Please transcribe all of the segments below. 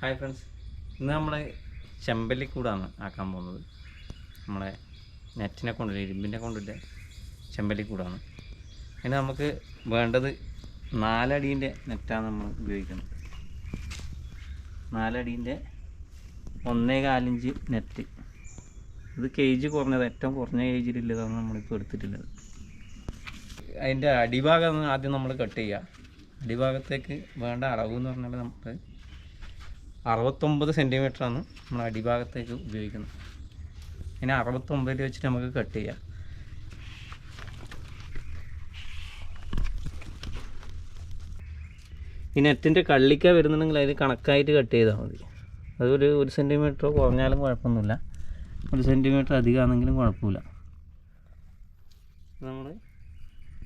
Hi friends ഇന്ന് നമ്മൾ ചെമ്പല്ലിക്കൂടാണ് ആക്കാൻ പോകുന്നത്. നമ്മളെ നെറ്റിനെ കൊണ്ടില്ല ഇരുമ്പിനെ കൊണ്ടില്ല ചെമ്പല്ലിക്കൂടാണ്. അതിന് നമുക്ക് വേണ്ടത് നാലടീന്റെ നെറ്റാണ് നമ്മൾ ഉപയോഗിക്കുന്നത്. നാലടീന്റെ ഒന്നേ കാലിഞ്ച് നെറ്റ്. ഇത് കേജ് കുറഞ്ഞത് ഏറ്റവും കുറഞ്ഞ കേജിലുള്ളതാണ് നമ്മളിപ്പോൾ എടുത്തിട്ടുള്ളത്. അതിന്റെ അടിഭാഗം ആദ്യം നമ്മൾ കട്ട് ചെയ്യുക അടിഭാഗത്തേക്ക് വേണ്ട അളവ് എന്ന് പറഞ്ഞാൽ നമുക്ക് അറുപത്തൊമ്പത് സെന്റിമീറ്ററാണ് നമ്മൾ അടിഭാഗത്തേക്ക് ഉപയോഗിക്കുന്നത്. ഇനി അറുപത്തൊമ്പതിൽ വെച്ചിട്ട് നമുക്ക് കട്ട് ചെയ്യാം. ഈ നെറ്റിന്റെ കള്ളിക്ക വരുന്നുണ്ടെങ്കിൽ അതിൽ കണക്കായിട്ട് കട്ട് ചെയ്താൽ മതി. അതൊരു ഒരു സെന്റിമീറ്റർ കുറഞ്ഞാലും കുഴപ്പമൊന്നുമില്ല. ഒരു സെന്റിമീറ്റർ അധികമാണെങ്കിലും കുഴപ്പമില്ല. നമ്മൾ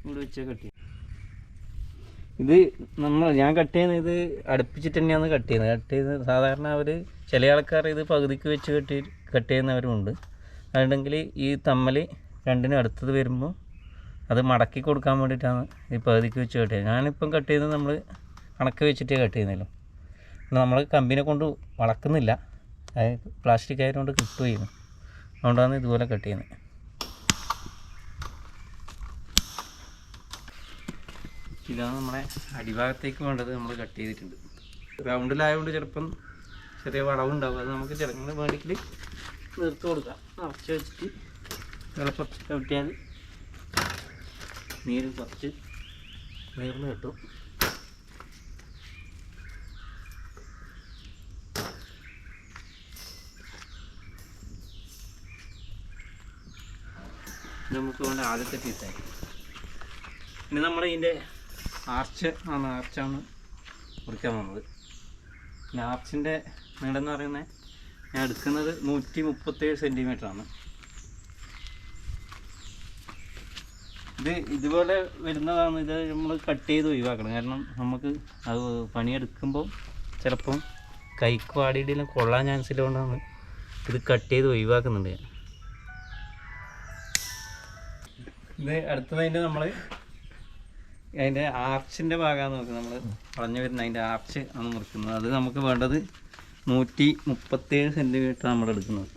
ഇവിടെ വെച്ച് കട്ട് ഇത് നമ്മൾ ഞാൻ കട്ട് ചെയ്യുന്നത് ഇത് അടുപ്പിച്ചിട്ട് തന്നെയാണ് കട്ട് ചെയ്യുന്നത്. കട്ട് ചെയ്ത് സാധാരണ അവർ ചില ആൾക്കാർ ഇത് പകുതിക്ക് വെച്ച് കെട്ടി കട്ട് ചെയ്യുന്നവരുമുണ്ട്. അതുണ്ടെങ്കിൽ ഈ തമ്മൽ രണ്ടിനും അടുത്തത് വരുമ്പോൾ അത് മടക്കി കൊടുക്കാൻ വേണ്ടിയിട്ടാണ് ഈ പകുതിക്ക് വെച്ച് കട്ട് ചെയ്യുന്നത്. ഞാനിപ്പം കട്ട് ചെയ്യുന്നത് നമ്മൾ കണക്ക് വെച്ചിട്ടേ കട്ട് ചെയ്യുന്നല്ലോ നമ്മൾ കമ്പിനെ കൊണ്ട് വളക്കുന്നില്ല. അത് പ്ലാസ്റ്റിക് ആയതുകൊണ്ട് കിട്ടുകയും അതുകൊണ്ടാണ് ഇതുപോലെ കട്ട് ചെയ്യുന്നത്. ഇതാണ് നമ്മളെ അടിഭാഗത്തേക്ക് വേണ്ടത് നമ്മൾ കട്ട് ചെയ്തിട്ടുണ്ട്. റൗണ്ടിലായതുകൊണ്ട് ചിലപ്പം ചെറിയ വളവുണ്ടാവും. അത് നമുക്ക് ചിലങ്ങൾ വേണമെങ്കിൽ നിർത്തി കൊടുക്കാം. നിറച്ച് വെച്ചിട്ട് എളുപ്പം ചവിട്ടിയാൽ നീര് കുറച്ച് നീർന്ന് കിട്ടും. നമുക്ക് വേണ്ട ആദ്യത്തെ പീസായി ഇനി നമ്മൾ ഇതിന്റെ ആർച്ച് ആണ് ആർച്ചാണ് മുറിക്കാൻ വന്നത്. പിന്നെ ആർച്ചിന്റെ നീളം എന്ന് പറയുന്നത് ഞാൻ എടുക്കുന്നത് നൂറ്റി മുപ്പത്തേഴ് സെന്റിമീറ്റർ ആണ്. ഇത് ഇതുപോലെ വരുന്നതാണ് ഇത് നമ്മൾ കട്ട് ചെയ്ത് ഒഴിവാക്കണം. കാരണം നമുക്ക് അത് പണിയെടുക്കുമ്പോൾ ചിലപ്പം കൈക്ക് വാടിയിടെല്ലാം കൊള്ളാൻ ചാൻസ് ഉള്ളതുകൊണ്ടാണ് ഇത് കട്ട് ചെയ്ത് ഒഴിവാക്കുന്നുണ്ട് ഇത് അടുത്തതിന്റെ നമ്മൾ അതിന്റെ ആർച്ചിന്റെ ഭാഗമാണ് നമുക്ക് നമ്മൾ പറഞ്ഞു വരുന്നത്. അതിന്റെ ആർച്ച് ആണ് മുറിക്കുന്നത്. അത് നമുക്ക് വേണ്ടത് നൂറ്റി മുപ്പത്തേഴ് സെന്റിമീറ്റർ നമ്മൾ എടുക്കുന്നത്.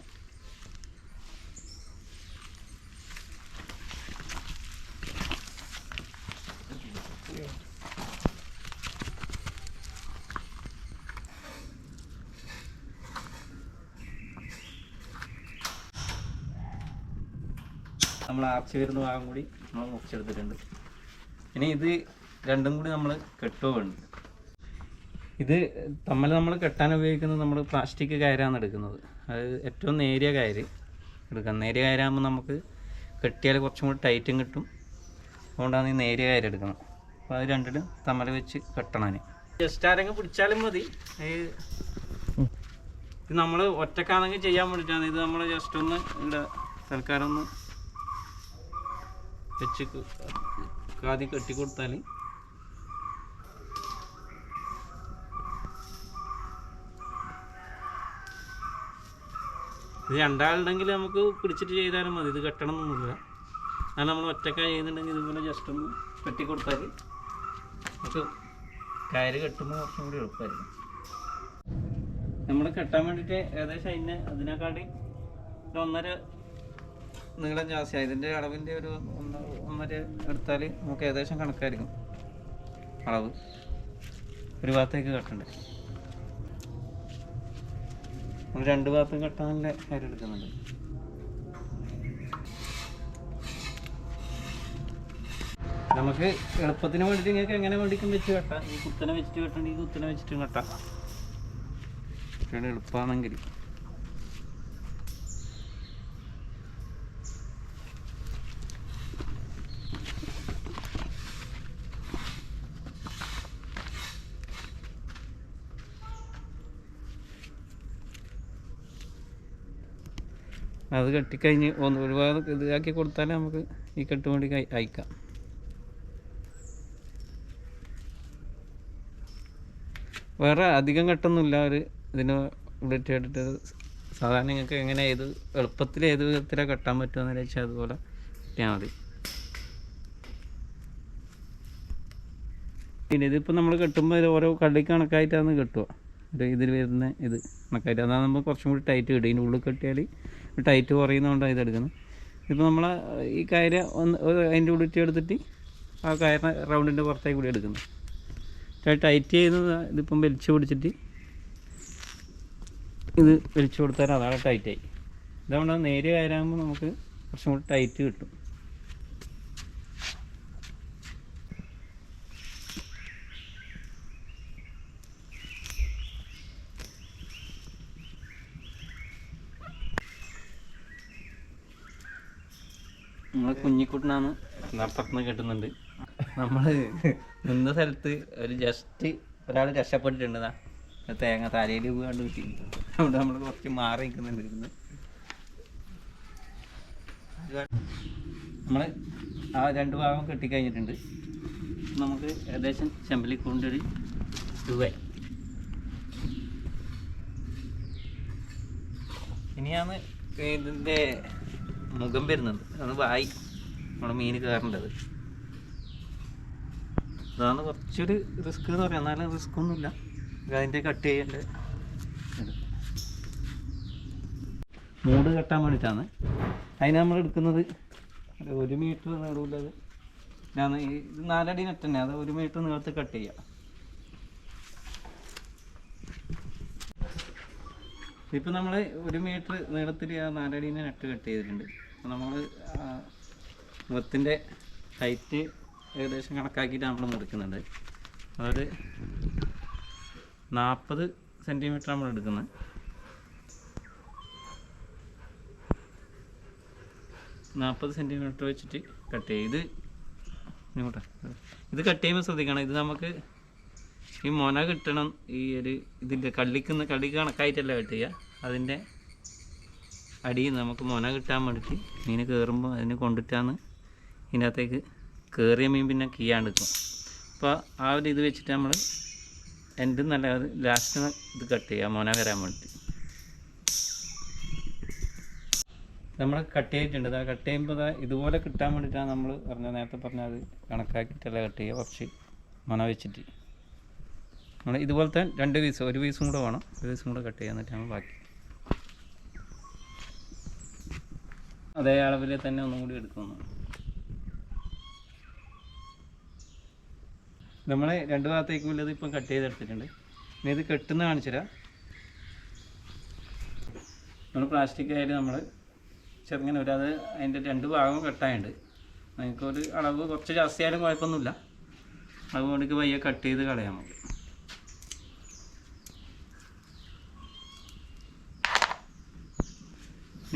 നമ്മൾ ആർച്ച് വരുന്ന ഭാഗം കൂടി നമ്മൾ മുറിച്ചെടുത്തിട്ടുണ്ട്. ഇനി ഇത് രണ്ടും കൂടി നമ്മൾ കെട്ടുകയുണ്ട് ഇത് തമ്മിൽ നമ്മൾ കെട്ടാൻ ഉപയോഗിക്കുന്നത് നമ്മൾ പ്ലാസ്റ്റിക് കയറാണ് എടുക്കുന്നത്. അത് ഏറ്റവും നേരിയ കയറ് എടുക്കാം നേരിയ കയറാകുമ്പോൾ നമുക്ക് കെട്ടിയാൽ കുറച്ചും കൂടി ടൈറ്റും കിട്ടും. അതുകൊണ്ടാണ് ഈ നേരിയ കയറ് എടുക്കുന്നത്. അപ്പോൾ അത് രണ്ടിലും തമ്മിൽ വെച്ച് കെട്ടണം ജസ്റ്റ് ആരെങ്കിലും പിടിച്ചാലും മതി. ഇത് ഇത് നമ്മൾ ഒറ്റക്കാണെങ്കിൽ ചെയ്യാൻ വേണ്ടിയിട്ടാണ് ഇത് നമ്മൾ ജസ്റ്റ് ഒന്ന് ഇവിടെ തൽക്കാലം ഒന്ന് വെച്ച് ആദ്യം കെട്ടി കൊടുത്താൽ ഇത് രണ്ടാളുണ്ടെങ്കിൽ നമുക്ക് പിടിച്ചിട്ട് ചെയ്താലും മതി. ഇത് കെട്ടണം എന്നൊന്നുമില്ല അത് നമ്മൾ ഒറ്റക്കായി ചെയ്യുന്നുണ്ടെങ്കിൽ ഇതുപോലെ ജസ്റ്റ് ഒന്ന് കെട്ടി കൊടുത്താൽ നമുക്ക് കയറ് കെട്ടുമ്പോൾ കുറച്ചും കൂടി എളുപ്പമായിരിക്കും. നമ്മൾ കെട്ടാൻ വേണ്ടിയിട്ട് ഏകദേശം അതിന് അതിനെക്കാട്ടി ഒന്നര നീളം ജാസ്തി. ഇതിന്റെ അളവിന്റെ ഒരു ഒന്ന് ഒന്നര എടുത്താൽ നമുക്ക് ഏകദേശം കണക്കായിരിക്കും. അളവ്. ഒരു ഭാഗത്തേക്ക് കെട്ടണ്ടേ? നമ്മൾ രണ്ട് ഭാഗത്തും കെട്ടാനുള്ള കാര്യം എടുക്കുന്നുണ്ട്. നമുക്ക് എളുപ്പത്തിന് വേണ്ടി നിങ്ങൾക്ക് എങ്ങനെ വേണ്ടിക്കും വെച്ച് കെട്ടാം. ഈ കുത്തനെ വെച്ചിട്ട് കെട്ടണമെങ്കിൽ ഈ കുത്തനെ വെച്ചിട്ടും കെട്ടാം. എളുപ്പമാണെങ്കിൽ അത് കെട്ടിക്കഴിഞ്ഞ് ഒന്ന് ഒരുപാട് ഇതാക്കി കൊടുത്താൽ നമുക്ക് ഈ കെട്ട് വേണ്ടി കൈ- അയക്കാം. വേറെ അധികം കെട്ടൊന്നുമില്ല. ഒരു ഇതിന് ഇവിടെ ഇട്ടിട്ട് സാധാരണ നിങ്ങൾക്ക് എങ്ങനെ ഏത് എളുപ്പത്തിൽ ഏത് വിധത്തിലാണ് കെട്ടാൻ പറ്റുമെന്ന് വെച്ചാൽ അതുപോലെ കിട്ടിയാൽ മതി. പിന്നെ ഇതിപ്പോൾ നമ്മൾ കെട്ടുമ്പോൾ ഇത് ഓരോ കള്ളി കണക്കായിട്ടാണ് കെട്ടുക. ഇതിൽ വരുന്ന ഇത് കണക്കായിട്ട്. അതാണ് നമ്മൾ കുറച്ചും കൂടി ടൈറ്റ് കിട്ടും ഇതിന്റെ ഉള്ളിൽ കെട്ടിയാൽ ടൈറ്റ് കുറയുന്നതുകൊണ്ടാണ് ഇതെടുക്കുന്നത് ഇപ്പോൾ നമ്മൾ ഈ കയറ് ഒന്ന് അതിന്റെ ഉള്ളിട്ട് എടുത്തിട്ട് ആ കയറിനെ റൗണ്ടിന്റെ പുറത്തേക്ക് കൂടി എടുക്കുന്നു. ടൈറ്റ് ചെയ്യുന്നത് ഇതിപ്പം വലിച്ചു പിടിച്ചിട്ട് ഇത് വലിച്ചു കൊടുത്താൽ അതാണ് ടൈറ്റായി. ഇതുകൊണ്ട് നേരെ കയറാകുമ്പോൾ നമുക്ക് കുറച്ചും കൂടി ടൈറ്റ് കിട്ടും നമ്മളെ കുഞ്ഞിക്കുട്ടനാണ് അപ്പുറത്തുനിന്ന് കിട്ടുന്നുണ്ട്. നമ്മൾ നിന്ന സ്ഥലത്ത് ഒരു ജസ്റ്റ് ഒരാൾ രക്ഷപ്പെട്ടിട്ടുണ്ട് തേങ്ങ തലയിൽ വീണ്ട് കിട്ടി. അവിടെ നമ്മൾ കുറച്ച് മാറി നിൽക്കുന്നുണ്ട് ഇരുന്ന്. നമ്മൾ ആ രണ്ട് ഭാഗം കെട്ടിക്കഴിഞ്ഞിട്ടുണ്ട്. നമുക്ക് ഏകദേശം ചെമ്പലിക്കൊണ്ടൊരു രൂപ ഇനിയാണ് ഇതിന്റെ മുഖം വരുന്നത്. അത് വായി. നമ്മുടെ മീൻ കയറേണ്ടത് അതാണ് കുറച്ചൊരു റിസ്ക് എന്ന് പറയാം. എന്നാലും റിസ്ക് ഒന്നുമില്ല. അതിന്റെ കട്ട് ചെയ്യേണ്ട. മൂട് കെട്ടാൻ വേണ്ടിയിട്ടാണ്. അതിന് നമ്മൾ എടുക്കുന്നത് ഒരു മീറ്റർ നീളമുള്ളത് ഞാൻ ഇത് നാലടി നെറ്റ് തന്നെ. അത് ഒരു മീറ്റർ നീളത്തിൽ കട്ട് ചെയ്യാം. ഇപ്പം നമ്മൾ ഒരു മീറ്റർ നീളത്തിൽ ആ നാലടീനെ നെറ്റ് കട്ട് ചെയ്തിട്ടുണ്ട്. അപ്പോൾ നമ്മൾ മുഖത്തിന്റെ ഹൈറ്റ് ഏകദേശം കണക്കാക്കിയിട്ട് നമ്മൾ മുറിക്കുന്നുണ്ട് അതായത് നാൽപ്പത് സെന്റിമീറ്റർ നമ്മൾ എടുക്കുന്നത് നാൽപ്പത് സെന്റിമീറ്റർ വെച്ചിട്ട് കട്ട് ചെയ്യും ഇത് ഇങ്ങോട്ടാണ് ഇത് കട്ട് ചെയ്യുമ്പോൾ ശ്രദ്ധിക്കണം. ഇത് നമുക്ക് ഈ മൊന കിട്ടണം. ഈ ഒരു ഇതിന്റെ കള്ളിക്കുന്ന കള്ളിക്ക് കണക്കായിട്ടല്ല കട്ട് ചെയ്യുക. അതിന്റെ അടിയിൽ നമുക്ക് മൊന കിട്ടാൻ വേണ്ടിയിട്ട് മീൻ കയറുമ്പോൾ അതിന് കൊണ്ടിട്ടാണ് ഇതിന്റെ അകത്തേക്ക് കയറിയ മീൻ പിന്നെ കീയാണ്ട് നിൽക്കും. അപ്പോൾ ആ ഒരു ഇത് വെച്ചിട്ട് നമ്മൾ എന്റെ നല്ല ലാസ്റ്റ് ഇത് കട്ട് ചെയ്യുക മോനെ വരാൻ വേണ്ടിയിട്ട്. നമ്മൾ കട്ട് ചെയ്തിട്ടുണ്ട്. അതാ കട്ട് ചെയ്യുമ്പോൾ ഇതുപോലെ കിട്ടാൻ വേണ്ടിയിട്ടാണ് നമ്മൾ പറഞ്ഞ നേരത്തെ പറഞ്ഞത് അത് കണക്കാക്കിയിട്ടല്ല കട്ട് ചെയ്യുക. കുറച്ച് മണ വെച്ചിട്ട്. നമ്മൾ ഇതുപോലത്തെ രണ്ട് പീസ് ഒരു പീസും കൂടെ വേണം. ഒരു പീസും കൂടെ കട്ട് ചെയ്യാൻ എന്നിട്ടാണ് ബാക്കി. അതേ അളവിൽ തന്നെ ഒന്നും കൂടി എടുക്കുന്നു നമ്മൾ രണ്ട് ഭാഗത്തേക്കും ഉള്ളത് ഇപ്പം കട്ട് ചെയ്തെടുത്തിട്ടുണ്ട് ഇനി ഇത് കെട്ടുന്ന കാണിച്ചുതരാം. നമ്മൾ പ്ലാസ്റ്റിക് ആയിട്ട് നമ്മൾ ചെറുങ്ങനെ ഒരു അത് അതിന്റെ രണ്ട് ഭാഗവും കട്ടായുണ്ട് നിങ്ങൾക്ക് ഒരു അളവ് കുറച്ച് ജാസ്തിയായാലും കുഴപ്പമൊന്നുമില്ല. അതുകൊണ്ട് വയ്യ കട്ട് ചെയ്ത് കളയാൻ നമുക്ക്.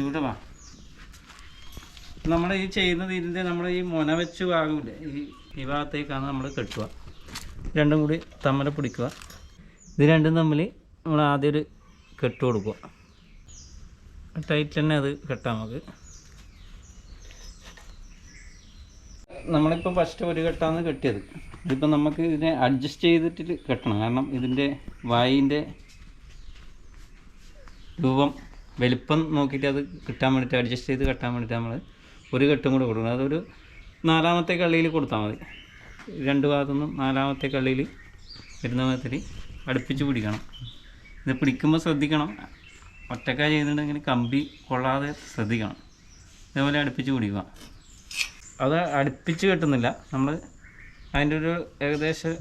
ഇവിടെ വാ. നമ്മൾ ഈ ചെയ്യുന്നത് ഇതിന്റെ നമ്മൾ ഈ മുന വെച്ച് ഭാഗമില്ലേ ഈ ഈ ഭാഗത്തേക്കാണ് നമ്മൾ കെട്ടുക. രണ്ടും കൂടി തമ്മല പിടിക്കുക. ഇത് രണ്ടും തമ്മിൽ നമ്മൾ ആദ്യം ഒരു കെട്ട് കൊടുക്കുക. ടൈറ്റ് തന്നെ അത് കെട്ടാം നമുക്ക് നമ്മളിപ്പോൾ ഫസ്റ്റ് ഒരു കെട്ടാണ് കെട്ടിയത്. ഇതിപ്പോൾ നമുക്ക് ഇതിനെ അഡ്ജസ്റ്റ് ചെയ്തിട്ട് കെട്ടണം. കാരണം ഇതിന്റെ വായിന്റെ രൂപം വലിപ്പം നോക്കിയിട്ട് അത് കിട്ടാൻ വേണ്ടിയിട്ട് അഡ്ജസ്റ്റ് ചെയ്ത് കെട്ടാൻ വേണ്ടിയിട്ട് നമ്മൾ ഒരു കെട്ടും കൂടെ കൊടുക്കണം. അതൊരു നാലാമത്തെ കള്ളിയിൽ കൊടുത്താൽ മതി. രണ്ട് ഭാഗത്തുനിന്നും നാലാമത്തെ കള്ളിയിൽ വരുന്ന വിധത്തിൽ അടുപ്പിച്ച് പിടിക്കണം. ഇത് പിടിക്കുമ്പോൾ ശ്രദ്ധിക്കണം. ഒറ്റക്ക ചെയ്തിട്ടുണ്ടെങ്കിൽ കമ്പി കൊള്ളാതെ ശ്രദ്ധിക്കണം. ഇതേപോലെ അടുപ്പിച്ച് പിടിക്കുക. അത് അടുപ്പിച്ച് കെട്ടുന്നില്ല. നമ്മൾ അതിന്റെ ഒരു ഏകദേശം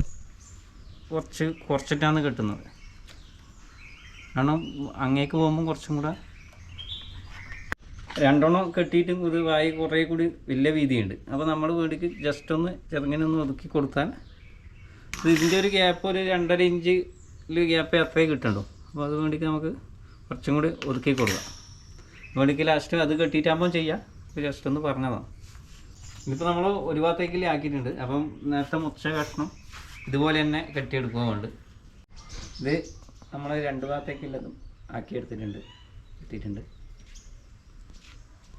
കുറച്ച് കുറച്ചിട്ടാണ് കെട്ടുന്നത്. കാരണം അങ്ങേക്ക് പോകുമ്പോൾ കുറച്ചും കൂടെ രണ്ടെണ്ണം കെട്ടിയിട്ടും ഒരു വായി കുറേ കൂടി വലിയ വീതിയുണ്ട്. അപ്പോൾ നമ്മൾ വീടിക്ക് ജസ്റ്റ് ഒന്ന് ചെറുങ്ങനെ ഒന്ന് ഒതുക്കി കൊടുത്താൽ ഇത് ഇതിന്റെ ഒരു ഗ്യാപ്പ് ഒരു രണ്ടര ഇഞ്ചിൽ ഗ്യാപ്പ് അത്രേ കിട്ടുള്ളൂ അപ്പോൾ അത് വേണ്ടിക്ക് നമുക്ക് കുറച്ചും കൂടി ഒതുക്കി കൊടുക്കാം. വേണ്ടിക്ക് ലാസ്റ്റ് അത് കെട്ടിയിട്ടാകുമ്പോൾ ചെയ്യാം. ജസ്റ്റ് ഒന്ന് പറഞ്ഞതാണ്. ഇതിപ്പോൾ നമ്മൾ ഒരു ഭാഗത്തേക്കിൽ ആക്കിയിട്ടുണ്ട്. അപ്പം നേരത്തെ മുച്ച കഷ്ണം ഇതുപോലെ തന്നെ കെട്ടിയെടുക്കുന്നുണ്ട് ഇത് നമ്മൾ രണ്ട് ഭാഗത്തേക്കുള്ളതും ആക്കിയെടുത്തിട്ടുണ്ട്. കിട്ടിയിട്ടുണ്ട്.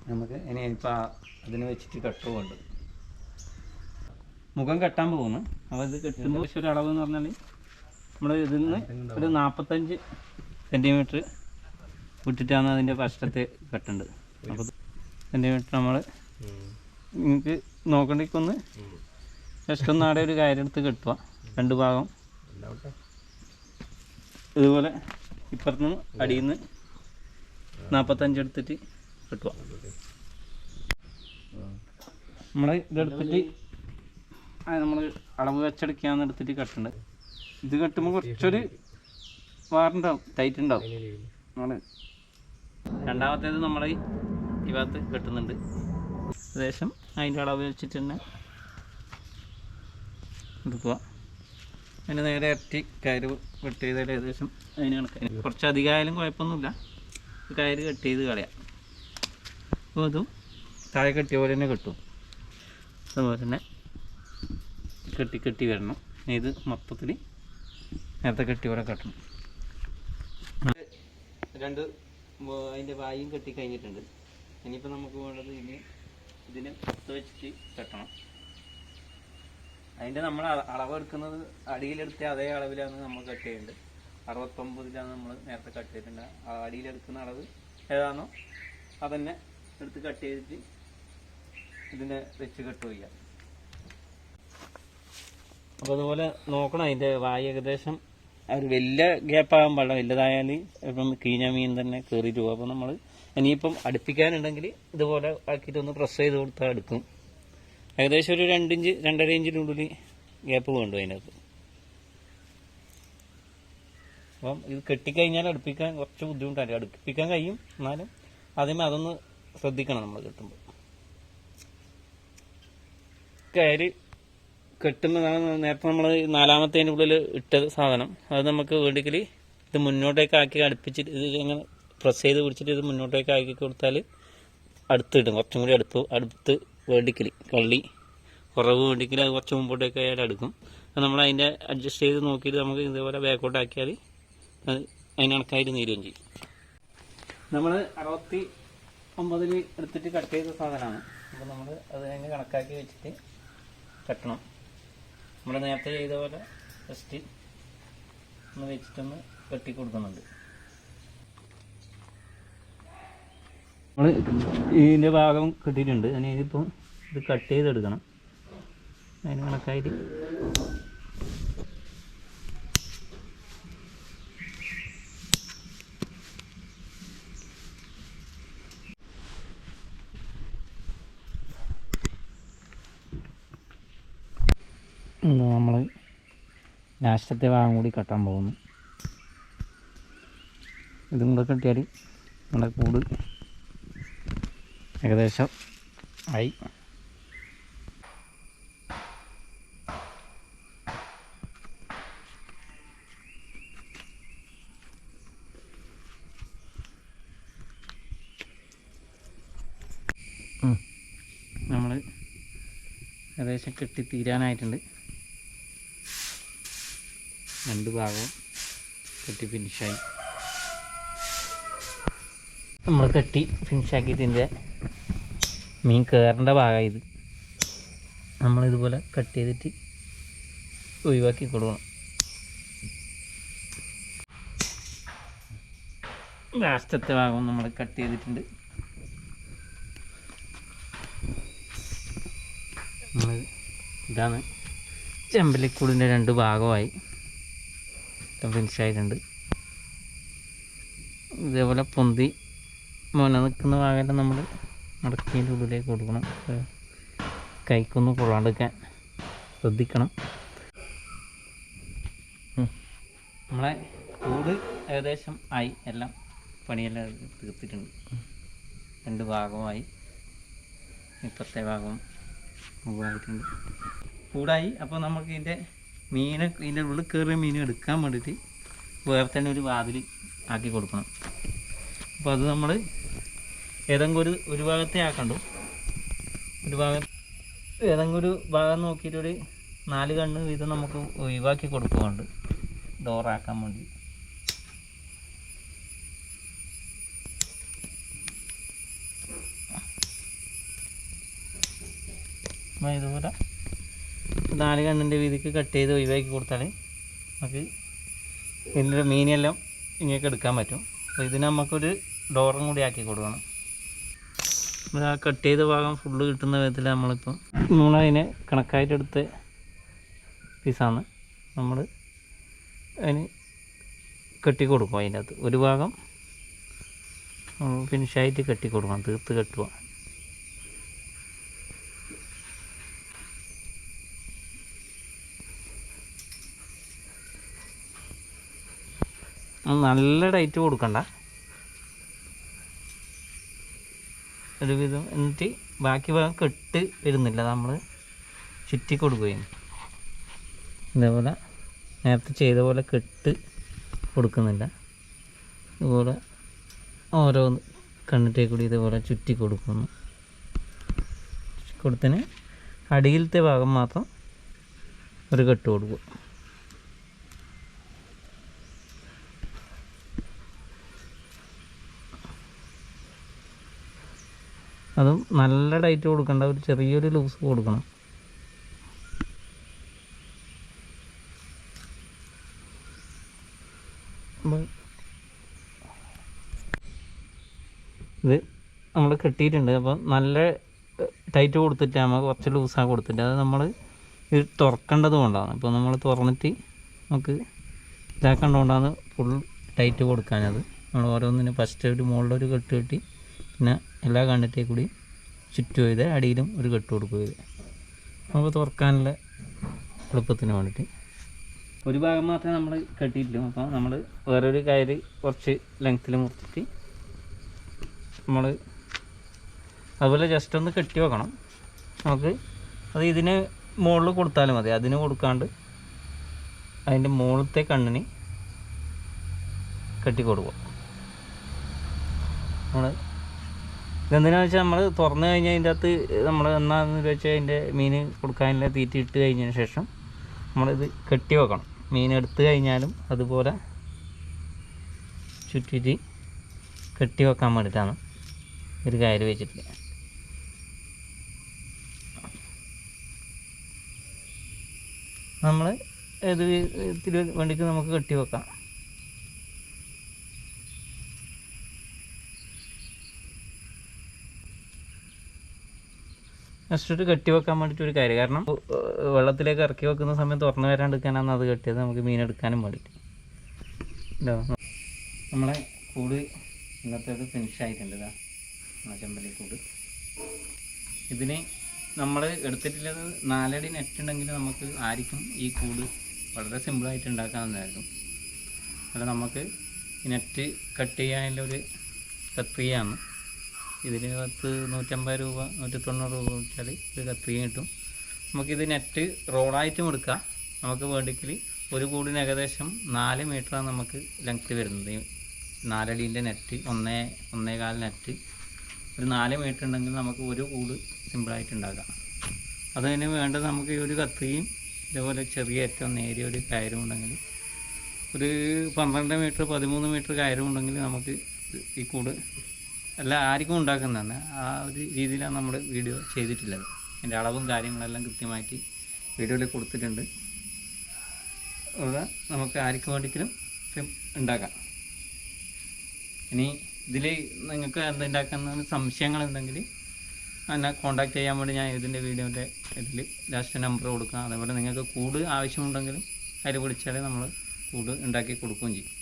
നമുക്ക് ഇനി ഇപ്പോൾ അതിന് വെച്ചിട്ട് കട്ടുമുണ്ട് മുഖം കെട്ടാൻ പോകുന്നു. അപ്പോൾ ഇത് കെട്ടുമ്പോൾ ഒരു അളവ് എന്ന് പറഞ്ഞാൽ നമ്മൾ ഇതിൽ നിന്ന് ഒരു നാൽപ്പത്തഞ്ച് സെന്റിമീറ്റർ വിട്ടിട്ടാണ് അതിന്റെ ഫസ്റ്റത്തെ കെട്ടേണ്ടത്. അപ്പോൾ സെന്റിമീറ്റർ നമ്മൾ നിങ്ങൾക്ക് നോക്കണ്ടിക്കൊന്ന് ജസ്റ്റ് ഒന്ന് ആടെ ഒരു കാര്യം എടുത്ത് കെട്ടുക. രണ്ട് ഭാഗം. ഇതുപോലെ ഇപ്പുറത്തുനിന്ന് അടിയിൽ നിന്ന് നാൽപ്പത്തഞ്ച് എടുത്തിട്ട് കെട്ടുക. നമ്മൾ ഇതെടുത്തിട്ട് നമ്മൾ അളവ് വെച്ചെടുക്കാന്ന് എടുത്തിട്ട് കട്ടുണ്ട് ഇത് കെട്ടുമ്പോൾ കുറച്ചൊരു വാറുണ്ടാവും ടൈറ്റ് ഉണ്ടാവും. നമ്മൾ രണ്ടാമത്തേത് നമ്മൾ ഈ ഭാഗത്ത് കെട്ടുന്നുണ്ട്. ഏകദേശം അതിന്റെ അളവ് വെച്ചിട്ട് തന്നെ എടുക്കുക. അതിന് നേരെ ഇരട്ടി കയറ് കട്ട് ചെയ്താൽ ഏകദേശം അതിന് കണക്കായി കുറച്ച് കുഴപ്പമൊന്നുമില്ല. കയറ് കട്ട് ചെയ്ത് കളയാം. അപ്പോൾ അതും താഴെ കെട്ടിയ പോലെ തന്നെ കിട്ടും. അതുപോലെ തന്നെ കെട്ടി കെട്ടി വരണം. ഇത് മൊത്തത്തിൽ നേരത്തെ കെട്ടി പോലെ കെട്ടണം. രണ്ട് അതിന്റെ വായും കെട്ടി കഴിഞ്ഞിട്ടുണ്ട്. ഇനിയിപ്പോൾ നമുക്ക് വേണ്ടത് ഇനി ഇതിനെ പുറത്ത് വെച്ചിട്ട് കെട്ടണം. അതിന്റെ നമ്മൾ അളവ് എടുക്കുന്നത് അടിയിലെടുത്ത അതേ അളവിലാണ് നമ്മൾ കട്ട് ചെയ്യേണ്ടത്. അറുപത്തൊമ്പതിലാണ് നമ്മൾ നേരത്തെ കട്ട് ചെയ്തിട്ടുണ്ട് അടിയിലെടുക്കുന്ന അളവ് ഏതാണോ അതന്നെ എടുത്ത് കട്ട് ചെയ്തിട്ട് ഇതിനെ വെച്ച് കട്ട് ചെയ്യാം അപ്പോൾ അതുപോലെ നോക്കണം അതിന്റെ വായ ഏകദേശം ഒരു വലിയ ഗ്യാപ്പാകാൻ പാടില്ല. വലുതായാൽ ഇപ്പം കീഞ്ഞ മീൻ തന്നെ കയറിയിട്ട് പോകും. അപ്പോൾ നമ്മൾ ഇനിയിപ്പം അടുപ്പിക്കാനുണ്ടെങ്കിൽ ഇതുപോലെ ആക്കിയിട്ട് ഒന്ന് പ്രസ് ചെയ്ത് കൊടുത്താൽ എടുക്കും. ഏകദേശം ഒരു രണ്ടിഞ്ച് രണ്ടര ഇഞ്ചിനുള്ളിൽ ഗ്യാപ്പ് വേണ്ടു അതിനകത്ത്. അപ്പം ഇത് കെട്ടിക്കഴിഞ്ഞാൽ അടുപ്പിക്കാൻ കുറച്ച് ബുദ്ധിമുട്ടാണ് അടുപ്പിക്കാൻ കഴിയും. എന്നാലും ആദ്യമേ അതൊന്ന് ശ്രദ്ധിക്കണം നമ്മൾ കെട്ടുമ്പോൾ. കയറി കെട്ടുന്നതാണ് നേരത്തെ നമ്മൾ നാലാമത്തേന്റെ ഉള്ളിൽ ഇട്ട സാധനം. അത് നമുക്ക് വേണ്ടിക്കൽ ഇത് മുന്നോട്ടേക്ക് ആക്കി അടുപ്പിച്ചിട്ട് ഇത് ഇങ്ങനെ പ്രസ് ചെയ്ത് പിടിച്ചിട്ട് ഇത് മുന്നോട്ടേക്ക് ആക്കി കൊടുത്താൽ അടുത്ത് കിട്ടും. കുറച്ചും കൂടി അടുപ്പ് അടുത്ത് വേണ്ടിക്കൽ കള്ളി കുറവ് വേണ്ടിക്കൽ അത് കുറച്ച് മുമ്പോട്ടേക്ക് ആയാലും അടുക്കും. അത് നമ്മൾ അതിന്റെ അഡ്ജസ്റ്റ് ചെയ്ത് നോക്കിയിട്ട് നമുക്ക് ഇതേപോലെ ബാക്കോട്ടാക്കിയാൽ അത് അതിനണക്കായിട്ട് നീരുകയും ചെയ്യും. നമ്മൾ അറുപത്തി ഒമ്പതിൽ എടുത്തിട്ട് കട്ട് ചെയ്ത സാധനമാണ്. അപ്പോൾ നമ്മൾ അത് അതിന് കണക്കാക്കി വെച്ചിട്ട് കെട്ടണം. നമ്മൾ നേരത്തെ ചെയ്ത പോലെ ജസ്റ്റ് ഒന്ന് വെച്ചിട്ടൊന്ന് കെട്ടി കൊടുക്കുന്നുണ്ട്. നമ്മൾ ഇതിന്റെ ഭാഗം കിട്ടിയിട്ടുണ്ട്. അതിന് ഇതിപ്പം ഇത് കട്ട് ചെയ്തെടുക്കണം. അതിന് കണക്കായിട്ട് നമ്മൾ ലാസ്റ്റത്തെ ഭാഗം കൂടി കെട്ടാൻ പോകുന്നു. ഇതും കൂടെ കെട്ടിയാൽ നമ്മുടെ കൂട് ഏകദേശം ആയി. നമ്മൾ ഏകദേശം കെട്ടി തീരാനായിട്ടുണ്ട് രണ്ട് ഭാഗവും കെട്ടി ഫിനിഷായി. നമ്മൾ കെട്ടി ഫിനിഷാക്കിയതിന്റെ മീൻ കയറേണ്ട ഭാഗമായത് നമ്മളിതുപോലെ കട്ട് ചെയ്തിട്ട് ഒഴിവാക്കി കൊടുക്കണം. ലാസ്റ്റത്തെ ഭാഗം നമ്മൾ കട്ട് ചെയ്തിട്ടുണ്ട്. നമ്മൾ ഇതാണ് ചെമ്പലിക്കൂടിന്റെ രണ്ട് ഭാഗമായി. ഫിനിഷ് ആയിട്ടുണ്ട് ഇതേപോലെ പൊന്തി മുന നിൽക്കുന്ന ഭാഗമെല്ലാം നമ്മൾ മടക്കിന്റെ ഉള്ളിലേക്ക് കൊടുക്കണം. കൈക്കൊന്നും കൊള്ളാണ്ടിരിക്കാൻ ശ്രദ്ധിക്കണം. നമ്മളെ കൂട് ഏകദേശം ആയി. എല്ലാം പണിയെല്ലാം തീർത്തിട്ടുണ്ട്. രണ്ട് ഭാഗമായി. ഇപ്പത്തെ ഭാഗം മുകളിലായിട്ടുണ്ട്. കൂടായി. അപ്പോൾ നമുക്ക് ഇതിന്റെ മീനെ ഇതിന്റെ ഉള്ളിൽ കയറിയ മീൻ എടുക്കാൻ വേണ്ടിയിട്ട് വേറെ തന്നെ ഒരു വാതിൽ ആക്കി കൊടുക്കണം. അപ്പോൾ അത് നമ്മൾ ഏതെങ്കിലും ഒരു ഒരു ഭാഗത്തെ ആക്കണ്ടു? ഒരു ഭാഗം ഏതെങ്കിലും ഒരു ഭാഗം നോക്കിയിട്ട് ഒരു നാല് കണ്ണ് വീതം നമുക്ക് ഒഴിവാക്കി കൊടുക്കുന്നുണ്ട്. ഡോറാക്കാൻ വേണ്ടി. ഇതുപോലെ നാല് കണ്ണിന്റെ വീതിക്ക് കട്ട് ചെയ്ത് ഒഴിവാക്കി കൊടുത്താൽ നമുക്ക് ഇതിന്റെ മീനെല്ലാം ഇങ്ങനെയൊക്കെ എടുക്കാൻ പറ്റും. അപ്പോൾ ഇതിന് നമുക്കൊരു ഡോറും കൂടി ആക്കി കൊടുക്കണം. നമ്മൾ ആ കട്ട് ചെയ്ത ഭാഗം ഫുള്ള് കിട്ടുന്ന വിധത്തിൽ നമ്മളിപ്പം നമ്മളതിനെ കണക്കായിട്ട് എടുത്ത പീസാണ് നമ്മൾ അതിന് കെട്ടി കൊടുക്കും അതിന്റെ അകത്ത് ഒരു ഭാഗം ഫിനിഷായിട്ട് കെട്ടി കൊടുക്കണം. തീർത്ത് കെട്ടുക. നല്ല ടൈറ്റ് കൊടുക്കണ്ട. ഒരുവിധം എന്നിട്ട് ബാക്കി ഭാഗം കെട്ട് വരുന്നില്ല. നമ്മൾ ചുറ്റി കൊടുക്കുകയും ഇതേപോലെ നേരത്തെ ചെയ്ത പോലെ കെട്ട് കൊടുക്കുന്നില്ല. ഇതുപോലെ ഓരോ കണ്ണിട്ടേ കൂടി ഇതുപോലെ ചുറ്റി കൊടുക്കുന്നു. കൊടുത്തിന് അടിയിലത്തെ ഭാഗം മാത്രം ഒരു കെട്ട് കൊടുക്കും അതും നല്ല ടൈറ്റ് കൊടുക്കണ്ട ഒരു ചെറിയൊരു ലൂസ് കൊടുക്കണം. അപ്പം ഇത് നമ്മൾ കെട്ടിയിട്ടുണ്ട് അപ്പോൾ നല്ല ടൈറ്റ് കൊടുത്തിട്ട് നമ്മൾ കുറച്ച് ലൂസാണ് കൊടുത്തിട്ട് അത് നമ്മൾ ഇത് തുറക്കേണ്ടത് കൊണ്ടാണ്. ഇപ്പോൾ നമ്മൾ തുറന്നിട്ട് നമുക്ക് ഇതാക്കേണ്ടതുകൊണ്ടാണ് ഫുൾ ടൈറ്റ് കൊടുക്കാനത് നമ്മൾ ഓരോന്നിനും ഫസ്റ്റ് ഒരു മുകളിലൊരു കെട്ട് കെട്ടി പിന്നെ എല്ലാ കണ്ണിട്ടേ കൂടി ചുറ്റും ചെയ്ത് അടിയിലും ഒരു കെട്ട് കൊടുക്കുക ഇത് നമുക്ക് തുറക്കാനുള്ള എളുപ്പത്തിന് വേണ്ടിയിട്ട്. ഒരു ഭാഗം മാത്രമേ നമ്മൾ കെട്ടിയിട്ടുള്ളൂ. അപ്പോൾ നമ്മൾ വേറൊരു കയറ് കുറച്ച് ലെങ്ത്തിൽ മുറിച്ചിട്ട് നമ്മൾ അതുപോലെ ജസ്റ്റ് ഒന്ന് കെട്ടി വെക്കണം. നമുക്ക് അത് ഇതിന് മുകളിൽ കൊടുത്താലും മതി. അതിന് കൊടുക്കാണ്ട് അതിന്റെ മുകളിലത്തെ കണ്ണിന് കെട്ടി കൊടുക്കുക. നമ്മൾ ഇതെന്തിനാന്ന് വെച്ചാൽ നമ്മൾ തുറന്നു കഴിഞ്ഞാൽ അതിന്റെ അകത്ത് നമ്മൾ എന്നാന്ന് വെച്ചാൽ അതിന്റെ മീൻ കൊടുക്കാനുള്ള തീറ്റ ഇട്ട് കഴിഞ്ഞതിന് ശേഷം നമ്മളിത് കെട്ടി വെക്കണം. മീൻ എടുത്തു കഴിഞ്ഞാലും അതുപോലെ ചുറ്റിട്ട് കെട്ടി വെക്കാൻ വേണ്ടിയിട്ടാണ് ഒരു കയറ് വെച്ചിട്ട് നമ്മൾ ഇതിന് വേണ്ടിയിട്ട് നമുക്ക് കെട്ടി വെക്കാം. ഒരു കെട്ടി വെക്കാൻ വേണ്ടിയിട്ട് ഒരു കാര്യം. കാരണം വെള്ളത്തിലേക്ക് ഇറക്കി വെക്കുന്ന സമയത്ത് തുറന്നു വരാണ്ടിരിക്കാനാണ് അത് കെട്ടിയത്. നമുക്ക് മീൻ എടുക്കാനും വേണ്ടിയിട്ട് നമ്മളെ കൂട് ഇന്നത്തേത് ഫിനിഷ് ആയിട്ടുണ്ട്. ഇതാ ചെമ്പലി കൂട്. ഇതിന് നമ്മൾ എടുത്തിട്ടുള്ളത് നാലടി നെറ്റ് ഉണ്ടെങ്കിൽ നമുക്ക് ആയിരിക്കും ഈ കൂട് വളരെ സിമ്പിളായിട്ട് ഉണ്ടാക്കാവുന്നതായിരുന്നു. അല്ല നമുക്ക് നെറ്റ് കട്ട് ചെയ്യാനുള്ള ഒരു കത്രിയാണ് ഇതിന് പത്ത് നൂറ്റമ്പത് രൂപ നൂറ്റി തൊണ്ണൂറ് രൂപ വെച്ചാൽ ഇത് കത്രിക കിട്ടും. നമുക്കിത് നെറ്റ് റോളായിട്ടും എടുക്കാം. നമുക്ക് വേണ്ടിക്കൽ ഒരു കൂടിന് ഏകദേശം നാല് മീറ്ററാണ് നമുക്ക് ലെങ്ത്ത് വരുന്നത്. നാലടീന്റെ നെറ്റ് ഒന്നേ ഒന്നേകാൽ നെറ്റ് ഒരു നാല് മീറ്റർ ഉണ്ടെങ്കിൽ നമുക്ക് ഒരു കൂട് സിമ്പിളായിട്ട് ഉണ്ടാക്കാം. അതിന് വേണ്ടത് നമുക്ക് ഈ ഒരു കത്രിയും ഇതേപോലെ ചെറിയ ഏറ്റവും നേരിയ ഒരു കയറും ഉണ്ടെങ്കിൽ ഒരു പന്ത്രണ്ട് മീറ്റർ പതിമൂന്ന് മീറ്റർ കയറും ഉണ്ടെങ്കിൽ നമുക്ക് ഈ കൂട് അല്ല ആർക്കും ഉണ്ടാക്കുന്നതാണ് ആ ഒരു രീതിയിലാണ് നമ്മൾ വീഡിയോ ചെയ്തിട്ടുള്ളത്. അതിന്റെ അളവും കാര്യങ്ങളെല്ലാം കൃത്യമായിട്ട് വീഡിയോയിൽ കൊടുത്തിട്ടുണ്ട്. നമുക്ക് ആർക്ക് sim- ഉണ്ടാക്കാം. ഇനി ഇതിൽ നിങ്ങൾക്ക് എന്തുണ്ടാക്കുന്ന സംശയങ്ങൾ ഉണ്ടെങ്കിൽ എന്നെ കോൺടാക്ട് ചെയ്യാൻ വേണ്ടി ഞാൻ ഇതിന്റെ വീഡിയോന്റെ ഇതിൽ ലാസ്റ്റ് നമ്പർ കൊടുക്കാം. അതേപോലെ നിങ്ങൾക്ക് കൂട് ആവശ്യമുണ്ടെങ്കിലും അതിൽ വിളിച്ചാൽ നമ്മൾ കൂട് ഉണ്ടാക്കി കൊടുക്കുകയും ചെയ്യും.